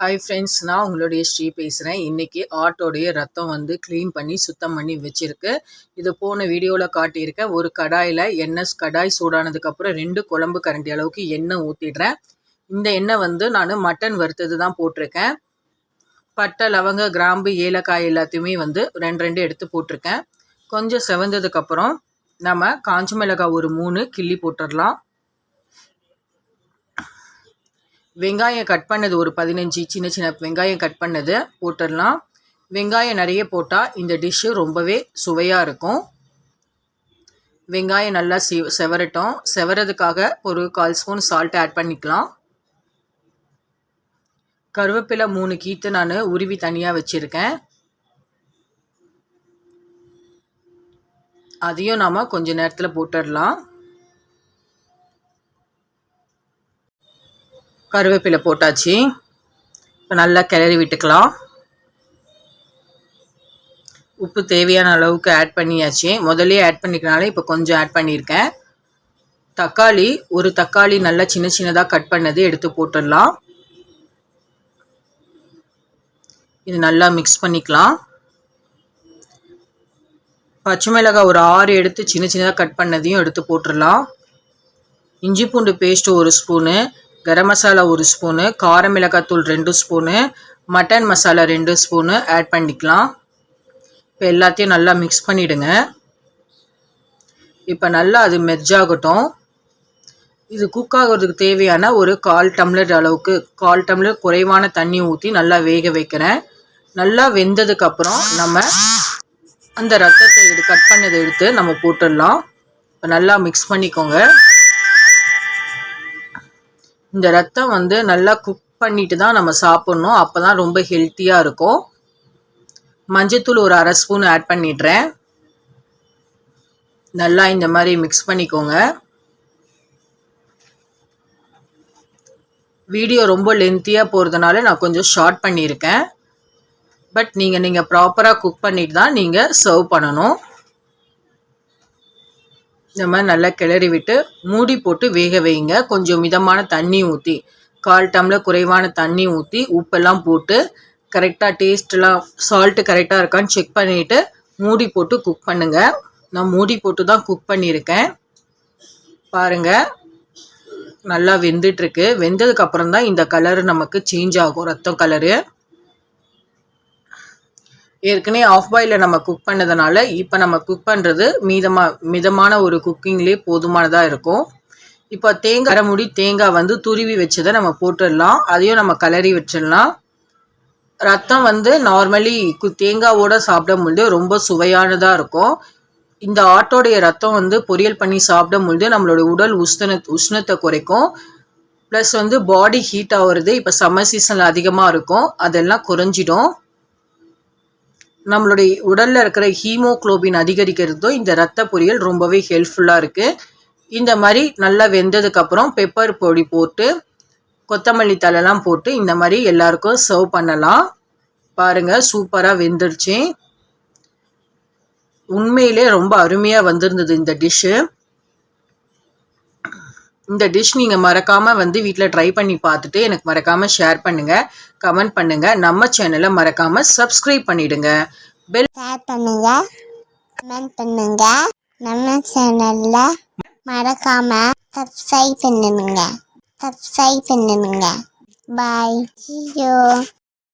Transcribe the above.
Hi friends நான் உங்களுடைய ஸ்ரீ பேசுகிறேன் இன்றைக்கி ஆட்டோடைய ரத்தம் வந்து க்ளீன் பண்ணி சுத்தம் பண்ணி வச்சுருக்கு. இது போன வீடியோவில் காட்டியிருக்கேன் ஒரு கடாயில் எண்ணெய் கடாய் சூடானதுக்கப்புறம் ரெண்டு குழம்பு கரண்டி அளவுக்கு எண்ணெய் ஊற்றிடுறேன் இந்த எண்ணெய் வந்து நான் மட்டன் வறுத்தது தான் போட்டிருக்கேன். பட்டை லவங்க கிராம்பு ஏலக்காய் எல்லாத்தையுமே வந்து ரெண்டு ரெண்டு எடுத்து போட்டிருக்கேன். கொஞ்சம் செவந்ததுக்கப்புறம் நம்ம காஞ்சி மிளகாய் ஒரு மூணு கிள்ளி போட்டுடலாம். வெங்காயம் கட் பண்ணது ஒரு பதினஞ்சு சின்ன சின்ன வெங்காயம் கட் பண்ணது போட்டுடலாம். வெங்காயம் நிறைய போட்டால் இந்த டிஷ்ஷு ரொம்பவே சுவையாக இருக்கும். வெங்காயம் நல்லா செ செவரட்டும். செவரதுக்காக ஒரு கால் ஸ்பூன் சால்ட் ஆட் பண்ணிக்கலாம். கருவேப்பிலை மூணு கீத்து நான் உருவி தனியாக வச்சுருக்கேன். அதையும் நாம் கொஞ்சம் நேரத்தில் போட்டுடலாம். கருவேப்பிலை போட்டாச்சு. இப்போ நல்லா கிளறி விட்டுக்கலாம். உப்பு தேவையான அளவுக்கு ஆட் பண்ணியாச்சு. முதலே ஆட் பண்ணிக்கனால இப்போ கொஞ்சம் ஆட் பண்ணியிருக்கேன். தக்காளி ஒரு தக்காளி நல்லா சின்ன சின்னதாக கட் பண்ணது எடுத்து போட்டுடலாம். இது நல்லா மிக்ஸ் பண்ணிக்கலாம். பச்சை மிளகாய் ஒரு ஆறு எடுத்து சின்ன சின்னதாக கட் பண்ணதையும் எடுத்து போட்டுடலாம். இஞ்சி பூண்டு பேஸ்ட்டு ஒரு ஸ்பூனு கரம் மசாலா ஒரு ஸ்பூனு கார மிளகாத்தூள் ரெண்டு ஸ்பூனு மட்டன் மசாலா ரெண்டு ஸ்பூனு ஆட் பண்ணிக்கலாம். இப்போ எல்லாத்தையும் நல்லா மிக்ஸ் பண்ணிவிடுங்க இப்போ நல்லா அது மெர்ஜாகட்டும் இது குக் ஆகிறதுக்கு தேவையான ஒரு கால் டம்ளர் அளவுக்கு கால் டம்ளர் குறைவான தண்ணி ஊற்றி நல்லா வேக வைக்கிறேன். நல்லா வெந்ததுக்கப்புறம் நம்ம அந்த ரத்தத்தை எடு கட் பண்ணதை எடுத்து நம்ம போட்டுடலாம். இப்போ நல்லா மிக்ஸ் பண்ணிக்கோங்க. இந்த ரத்தம் வந்து நல்லா குக் பண்ணிட்டு தான் நம்ம சாப்பிட்ணும். அப்போ தான் ரொம்ப ஹெல்த்தியாக இருக்கும். மஞ்சத்தூள் ஒரு அரை ஸ்பூன் ஆட் பண்ணிடுறேன். நல்லா இந்த மாதிரி மிக்ஸ் பண்ணிக்கோங்க. வீடியோ ரொம்ப லென்த்தியாக போகிறதுனால நான் கொஞ்சம் ஷார்ட் பண்ணியிருக்கேன். பட் நீங்கள் நீங்கள் ப்ராப்பராக குக் பண்ணிட்டு தான் நீங்கள் சர்வ் பண்ணணும். இந்த மாதிரி நல்லா கிளறி விட்டு மூடி போட்டு வேக வைங்க. கொஞ்சம் மிதமான தண்ணி ஊற்றி கால் டம்ளர் குறைவான தண்ணி ஊற்றி உப்பெல்லாம் போட்டு கரெக்டாக டேஸ்ட்லாம் சால்ட்டு கரெக்டாக இருக்கான்னு செக் பண்ணிவிட்டு மூடி போட்டு குக் பண்ணுங்கள் நான் மூடி போட்டு தான் குக் பண்ணியிருக்கேன். பாருங்கள் நல்லா வெந்துட்டுருக்கு வெந்ததுக்கப்புறம் தான் இந்த கலரு நமக்கு சேஞ்ச் ஆகும். ரத்தம் கலரு ஏற்கனவே ஆஃப் பாயில் நம்ம குக் பண்ணதுனால இப்போ நம்ம குக் பண்ணுறது மீதமாக மிதமான ஒரு குக்கிங்லேயே போதுமானதாக இருக்கும். இப்போ தேங்காய் அரைமுடி தேங்காய் வந்து துருவி வச்சதை நம்ம போட்டுடலாம். அதையும் நம்ம கலரி வச்சிடலாம். ரத்தம் வந்து நார்மலி தேங்காவோடு சாப்பிடும் பொழுது ரொம்ப சுவையானதாக இருக்கும். இந்த ஆட்டோடைய ரத்தம் வந்து பொரியல் பண்ணி சாப்பிடும் பொழுது நம்மளோட உடல் உஷ்ண உஷ்ணத்தை குறைக்கும். ப்ளஸ் வந்து பாடி ஹீட் ஆகுறது இப்போ சம்மர் சீசனில் அதிகமாக இருக்கும். அதெல்லாம் குறைஞ்சிடும். நம்மளுடைய உடலில் இருக்கிற ஹீமோக்ளோபின் அதிகரிக்கிறதும் இந்த ரத்த பொரியல் ரொம்பவே ஹெல்ப்ஃபுல்லாக இருக்குது இந்த மாதிரி நல்லா வெந்ததுக்கப்புறம் பெப்பர் பொடி போட்டு கொத்தமல்லி தலைலாம் போட்டு இந்த மாதிரி எல்லாருக்கும் சர்வ் பண்ணலாம். பாருங்கள் சூப்பராக வெந்துருச்சு. உண்மையிலே ரொம்ப அருமையாக வந்திருந்தது இந்த டிஷ்ஷு இந்த டிஷ் நீங்கள் மறக்காமல் வந்து வீட்டில் ட்ரை பண்ணி பார்த்துட்டு எனக்கு மறக்காமல் ஷேர் பண்ணுங்கள் கமெண்ட் பண்ணுங்கள் நம்ம சேனலை மறக்காமல் சப்ஸ்கிரைப் பண்ணிவிடுங்க பெல் ஷேர் பண்ணுங்கள் கமெண்ட் பண்ணுங்கள் நம்ம சேனலில் மறக்காமல் சப்ஸ்கிரைப் பண்ணுங்க. சப்ஸ்கிரைப் பண்ணுங்க. பாய் யூ